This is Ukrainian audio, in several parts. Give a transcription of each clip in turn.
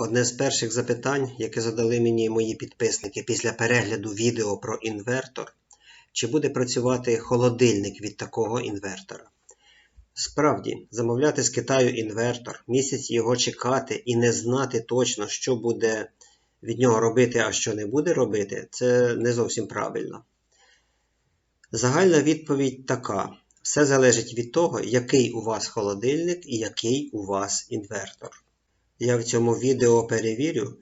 Одне з перших запитань, яке задали мені мої підписники після перегляду відео про інвертор, чи буде працювати холодильник від такого інвертора. Справді, замовляти з Китаю інвертор, місяць його чекати і не знати точно, що буде від нього робити, а що не буде робити, це не зовсім правильно. Загальна відповідь така: все залежить від того, який у вас холодильник і який у вас інвертор. Я в цьому відео перевірю,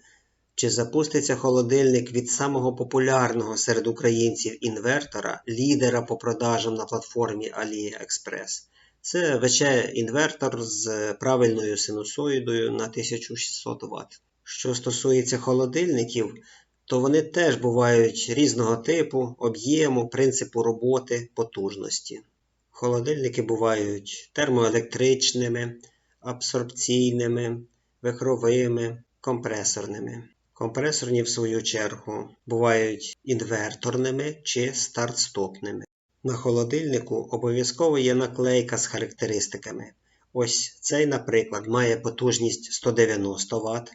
чи запуститься холодильник від самого популярного серед українців інвертора, лідера по продажам на платформі AliExpress. Це ВЧ інвертор з правильною синусоїдою на 1600 Вт. Що стосується холодильників, то вони теж бувають різного типу, об'єму, принципу роботи, потужності. Холодильники бувають термоелектричними, абсорбційними, вихровими, компресорними. Компресорні, в свою чергу, бувають інверторними чи старт-стопними. На холодильнику обов'язково є наклейка з характеристиками. Ось цей, наприклад, має потужність 190 Вт.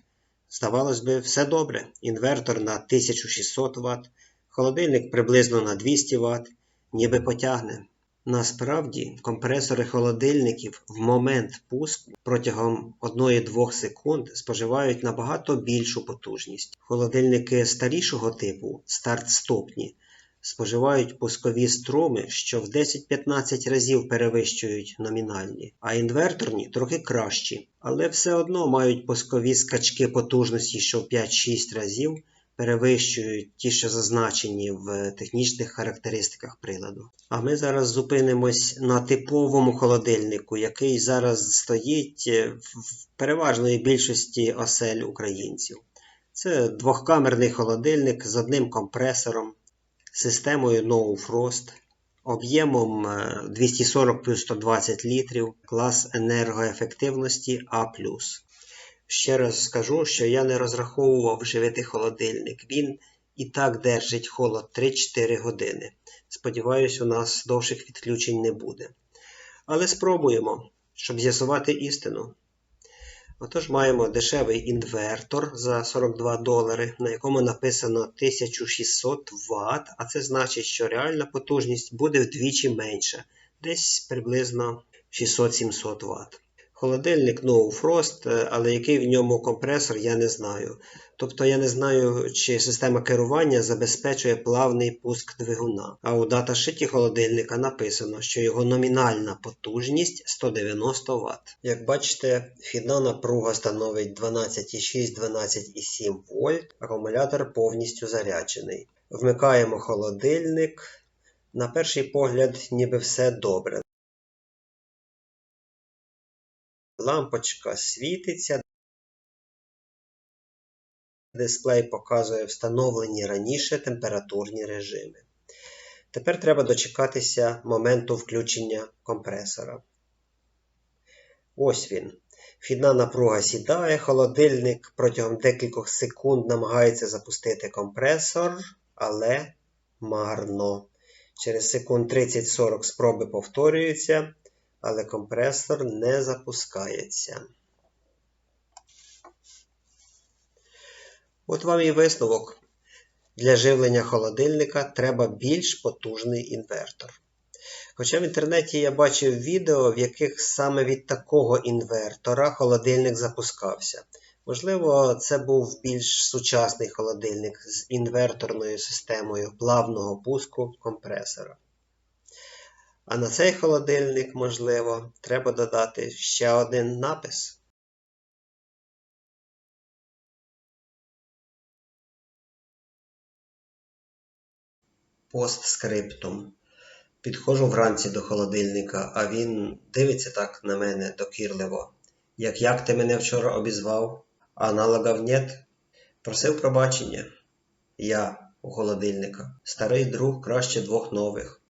Здавалось би, все добре. Інвертор на 1600 Вт, холодильник приблизно на 200 Вт, ніби потягне. Насправді, компресори холодильників в момент пуску протягом 1-2 секунд споживають набагато більшу потужність. Холодильники старішого типу, старт-стопні, споживають пускові струми, що в 10-15 разів перевищують номінальні, а інверторні трохи кращі, але все одно мають пускові скачки потужності, що в 5-6 разів перевищують ті, що зазначені в технічних характеристиках приладу. А ми зараз зупинимось на типовому холодильнику, який зараз стоїть в переважної більшості осель українців. Це двохкамерний холодильник з одним компресором, системою No Frost, об'ємом 240 плюс 120 літрів, клас енергоефективності А. Ще раз скажу, що я не розраховував живити холодильник. Він і так держить холод 3-4 години. Сподіваюсь, у нас довших відключень не буде. Але спробуємо, щоб з'ясувати істину. Отож, маємо дешевий інвертор за 42 долари, на якому написано 1600 Вт, а це значить, що реальна потужність буде вдвічі менша, десь приблизно 600-700 Вт. Холодильник No Frost, але який в ньому компресор, я не знаю. Тобто я не знаю, чи система керування забезпечує плавний пуск двигуна. А у даташиті холодильника написано, що його номінальна потужність 190 Вт. Як бачите, вхідна напруга становить 12,6-12,7 вольт, акумулятор повністю заряджений. Вмикаємо холодильник. На перший погляд, ніби все добре. Лампочка світиться. Дисплей показує встановлені раніше температурні режими. Тепер треба дочекатися моменту включення компресора. Ось він. Вхідна напруга сідає, холодильник протягом декількох секунд намагається запустити компресор, але марно. Через секунд 30-40 спроби повторюються але компресор не запускається. От вам і висновок. Для живлення холодильника треба більш потужний інвертор. Хоча в інтернеті я бачив відео, в яких саме від такого інвертора холодильник запускався. Можливо, це був більш сучасний холодильник з інверторною системою плавного пуску компресора. А на цей холодильник, можливо, треба додати ще один напис. Постскриптум. Підходжу вранці до холодильника, а він дивиться так на мене докірливо. Як як ти мене вчора обізвав, аналогов нет? Просив пробачення. Я у холодильника. Старий друг краще двох нових.